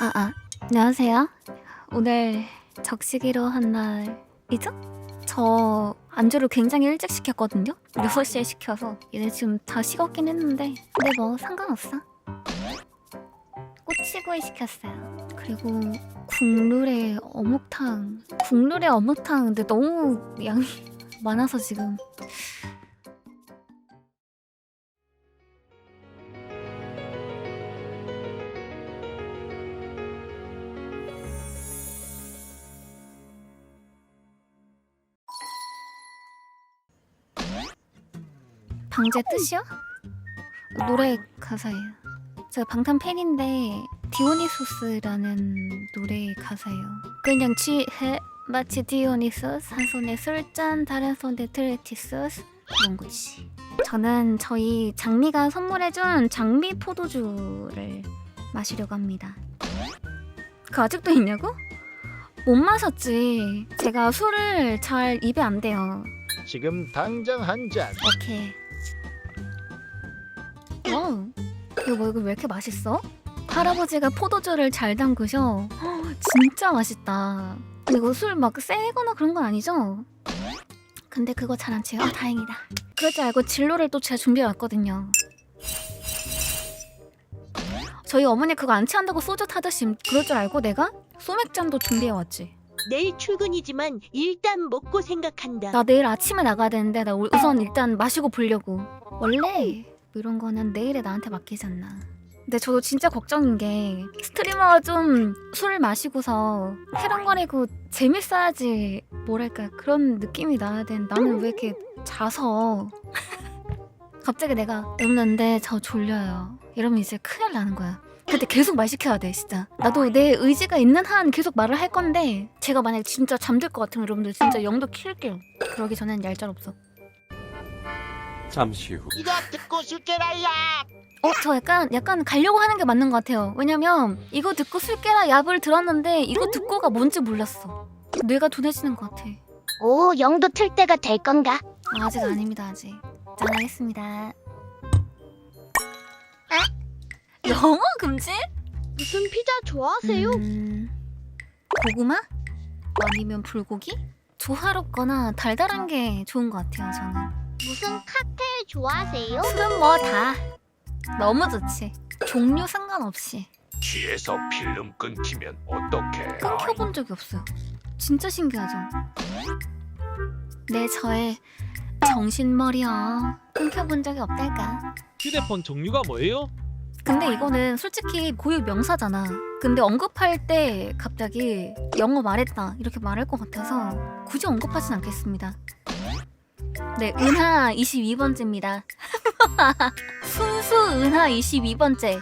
아, 아, 안녕하세요. 오늘 적시기로 한 날이죠? 저 안주를 굉장히 일찍 시켰거든요? 6시에 시켜서 얘네 지금 다 식었긴 했는데 근데 뭐 상관없어. 꼬치구이 시켰어요. 그리고 국룰에 어묵탕 국룰에 어묵탕 근데 너무 양이 많아서 지금 방제 뜻이요? 노래 가사예요. 제가 방탄 팬인데 디오니소스라는 노래 가사예요. 그냥 취해 마치 디오니소스 한 손에 술잔 다른 손에 트레티소스 그런 거지. 저는 저희 장미가 선물해준 장미 포도주를 마시려고 합니다. 그 아직도 있냐고? 못 마셨지. 제가 술을 잘 입에 안 대요. 지금 당장 한 잔. 오케이. 와우. 이거 뭐 이거 왜 이렇게 맛있어? 할아버지가 포도주를 잘 담그셔. 헉, 진짜 맛있다. 이거 술 막 세거나 그런 건 아니죠? 근데 그거 잘안 채요. 아, 다행이다. 그럴 줄 알고 진로를 또 제가 준비해 왔거든요. 저희 어머니 그거 안 취한다고 소주 타듯이 그럴 줄 알고 내가 소맥잔도 준비해 왔지. 내일 출근이지만 일단 먹고 생각한다. 나 내일 아침에 나가야 되는데 나 우- 우선 일단 마시고 보려고 원래 이런 거는 내일에 나한테 맡기잖아 근데 저도 진짜 걱정인 게 스트리머가 좀 술을 마시고서 해랑거리고 재밌어야지 뭐랄까 그런 느낌이 나야 되는 나는 왜 이렇게 자서 갑자기 내가 여러분데 저 졸려요. 이러면 이제 큰일 나는 거야. 근데 계속 말 시켜야 돼 진짜. 나도 내 의지가 있는 한 계속 말을 할 건데 제가 만약에 진짜 잠들 것 같으면 여러분들 진짜 영도 킬게요. 그러기 전엔 얄짤 없어 잠시 후 이거 듣고 술게라야. 어 저 약간 약간 가려고 하는 게 맞는 것 같아요 왜냐면 이거 듣고 술깨라 얍을 들었는데 이거 듣고가 뭔지 몰랐어 뇌가 둔해지는 것 같아 오, 영도 틀 때가 될 건가? 아, 아직 아닙니다 아직 짠 하겠습니다 에? 영어 금지? 무슨 피자 좋아하세요? 음, 고구마? 아니면 불고기? 조화롭거나 달달한 게 좋은 것 같아요 저는 무슨 칵테일 좋아하세요? 술은 뭐 다. 너무 좋지. 종류 상관없이. 뒤에서 필름 끊기면 어떡해? 끊겨본 적이 없어요. 진짜 신기하죠? 네 저의 정신머리요. 끊겨본 적이 없달까? 휴대폰 종류가 뭐예요? 근데 이거는 솔직히 고유 명사잖아. 근데 언급할 때 갑자기 영어 말했다 이렇게 말할 것 같아서 굳이 언급하진 않겠습니다 네 은하 22번째입니다 순수 은하 22번째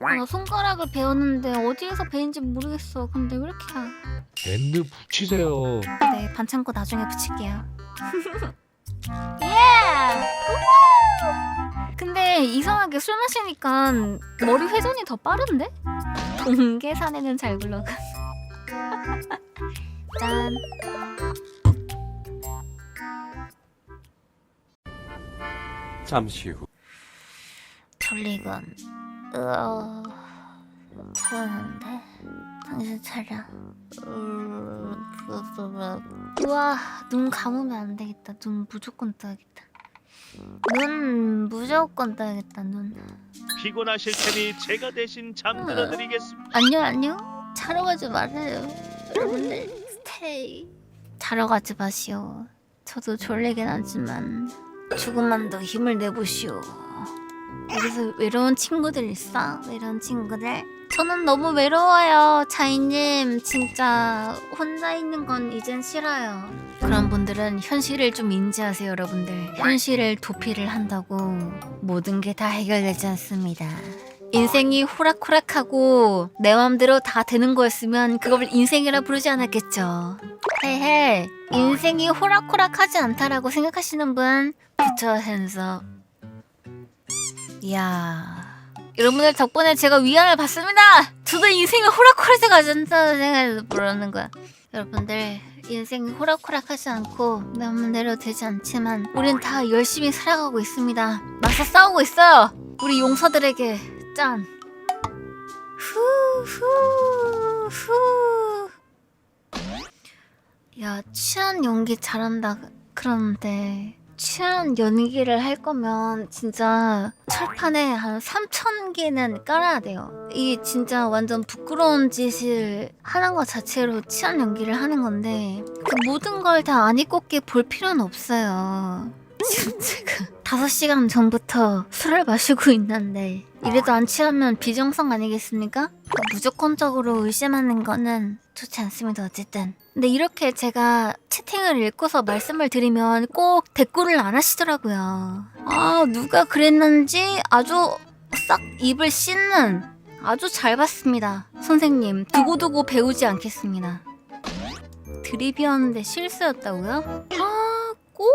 아, 나 손가락을 배웠는데 어디에서 배인지 모르겠어 근데 왜 이렇게 밴드 붙이세요. 네 반창고 나중에 붙일게요 예! 우후! 근데 이상하게 술 마시니까 머리 회전이 더 빠른데? 동계산에는 잘 굴러가 짠 잠시 후. 졸리군 으어 자는데? 당신 차려. 우와 눈 감으면 안 되겠다. 눈 무조건 떠야겠다. 눈 무조건 떠야겠다 눈. 피곤하실 테니 제가 대신 잠들어 드리겠습니다. 안녕 안녕. 자러 가지 말아요. 여러분들 스테이. 자러 가지 마시오. 저도 졸리긴 하지만 조금만 더 힘을 내보시오. 여기서 외로운 친구들 있어? 외로운 친구들? 저는 너무 외로워요 차이님. 진짜 혼자 있는 건 이젠 싫어요. 그런 분들은 현실을 좀 인지하세요 여러분들. 현실을 도피를 한다고 모든 게 다 해결되지 않습니다 인생이 호락호락하고 내 맘대로 다 되는 거였으면 그걸 인생이라 부르지 않았겠죠. 헤헤, 인생이 호락호락하지 않다라고 생각하시는 분 부처 핸서. 이야, 여러분들 덕분에 제가 위안을 받습니다. 저도 인생이 호락호락하지 않다는 생각해서 부르는 거야. 여러분들 인생이 호락호락하지 않고 내 맘대로 되지 않지만 우린 다 열심히 살아가고 있습니다. 맞서 싸우고 있어요. 우리 용사들에게 짠. 후후 후. 야 취한 연기 잘한다 그런데 취한 연기를 할 거면 진짜 철판에 한 3천 개는 깔아야 돼요. 이게 진짜 완전 부끄러운 짓을 하는 것 자체로 취한 연기를 하는 건데 그 모든 걸 다 안 입고 볼 필요는 없어요. 지금 제가 5시간 전부터 술을 마시고 있는데 이래도 안 취하면 비정상 아니겠습니까? 무조건적으로 의심하는 거는 좋지 않습니다 어쨌든 근데 이렇게 제가 채팅을 읽고서 말씀을 드리면 꼭 댓글을 안 하시더라고요 아 누가 그랬는지 아주 싹 입을 씻는 아주 잘 봤습니다 선생님 두고두고 배우지 않겠습니다 드립이었는데 실수였다고요? 아, 꼭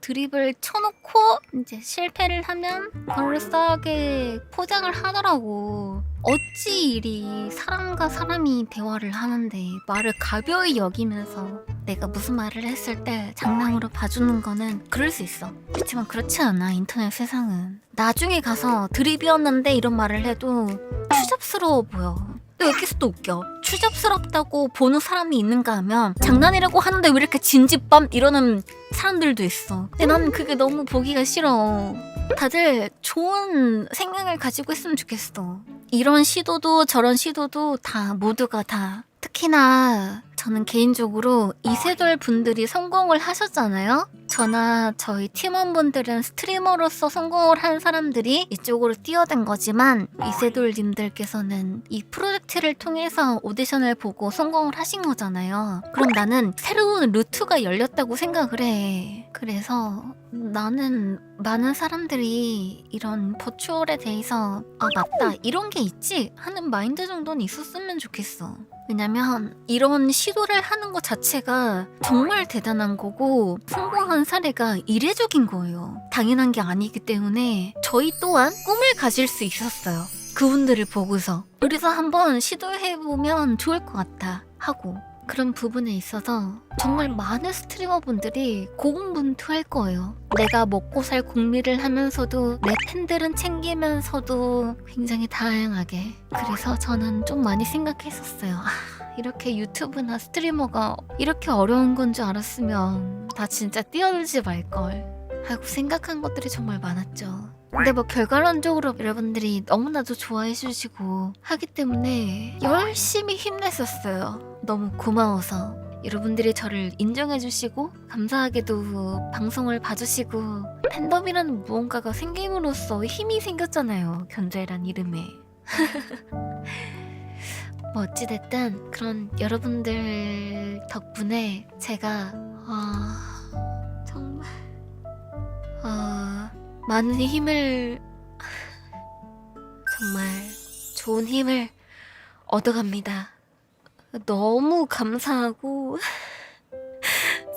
드립을 쳐놓고 이제 실패를 하면 그럴싸하게 포장을 하더라고. 어찌 이리 사람과 사람이 대화를 하는데 말을 가벼이 여기면서 내가 무슨 말을 했을 때 장난으로 봐주는 거는 그럴 수 있어. 그렇지만 그렇지 않아 인터넷 세상은. 나중에 가서 드립이었는데 이런 말을 해도 추잡스러워 보여. 또 여기서 또 웃겨. 추잡스럽다고 보는 사람이 있는가 하면 장난이라고 하는데 왜 이렇게 진지밤 이러는 사람들도 있어. 근데 나는 그게 너무 보기가 싫어. 다들 좋은 생각을 가지고 있으면 좋겠어. 이런 시도도 저런 시도도 다 모두가 다 특히나 저는 개인적으로 이세돌 분들이 성공을 하셨잖아요. 저나 저희 팀원분들은 스트리머로서 성공을 한 사람들이 이쪽으로 뛰어든 거지만 이세돌님들께서는 이 프로젝트를 통해서 오디션을 보고 성공을 하신 거잖아요. 그럼 나는 새로운 루트가 열렸다고 생각을 해. 그래서 나는 많은 사람들이 이런 버추얼에 대해서 아 맞다 이런 게 있지 하는 마인드 정도는 있었으면 좋겠어. 왜냐면 이런 시도를 하는 것 자체가 정말 대단한 거고 성공한 사례가 이례적인 거예요. 당연한 게 아니기 때문에 저희 또한 꿈을 가질 수 있었어요. 그분들을 보고서. 그래서 한번 시도해보면 좋을 것 같다 하고 그런 부분에 있어서 정말 많은 스트리머분들이 고군분투할 거예요. 내가 먹고 살 궁리를 하면서도 내 팬들은 챙기면서도 굉장히 다양하게. 그래서 저는 좀 많이 생각했었어요. 아, 이렇게 유튜브나 스트리머가 이렇게 어려운 건 줄 알았으면 나 진짜 뛰어들지 말걸. 하고 생각한 것들이 정말 많았죠. 근데 뭐 결과론적으로 여러분들이 너무나도 좋아해 주시고 하기 때문에 열심히 힘냈었어요. 너무 고마워서. 여러분들이 저를 인정해 주시고 감사하게도 방송을 봐주시고 팬덤이라는 무언가가 생김으로써 힘이 생겼잖아요. 견제란 이름에. 뭐 어찌됐든 그런 여러분들 덕분에 제가 어, 정말 어, 많은 힘을 정말 좋은 힘을 얻어갑니다. 너무 감사하고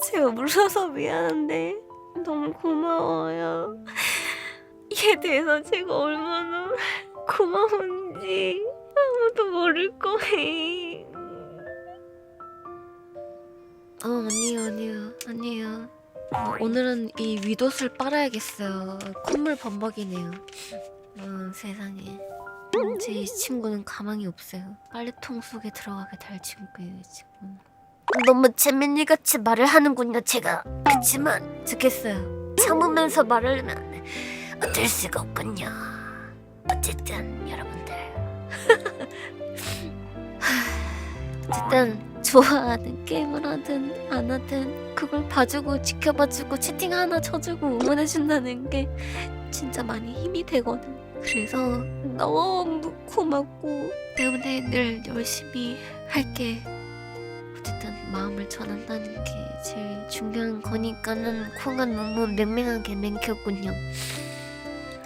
제가 물러서 미안한데 너무 고마워요. 이에 대해서 제가 얼마나 고마운지 아무도 모를 거예요. 어 아니요 아니요 아니요. 어, 오늘은 이 윗옷을 빨아야겠어요. 콧물 범벅이네요. 어, 세상에. 음, 제 친구는 가망이 없어요. 빨래통 속에 들어가게 될 친구예요, 이 친구는. 너무 재민이같이 말을 하는군요, 제가. 그치만 좋겠어요. 참으면서 말을 하면 어쩔 수가 없군요. 어쨌든 여러분들. 어쨌든 좋아하는 게임을 하든 안 하든 그걸 봐주고 지켜봐주고 채팅 하나 쳐주고 응원해준다는 게 진짜 많이 힘이 되거든. 그래서 너무 고맙고 때문에 늘 열심히 할게. 어쨌든 마음을 전한다는 게 제일 중요한 거니까는 코가 너무 맹맹하게 맹혔군요.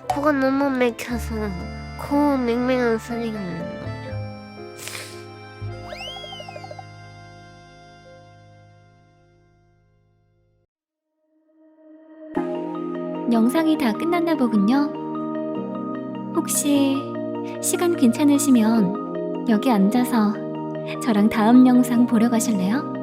코가 너무 맥혀서 코 맹맹한 소리가 나는 거죠. 영상이 다 끝났나 보군요. 혹시 시간 괜찮으시면 여기 앉아서 저랑 다음 영상 보러 가실래요?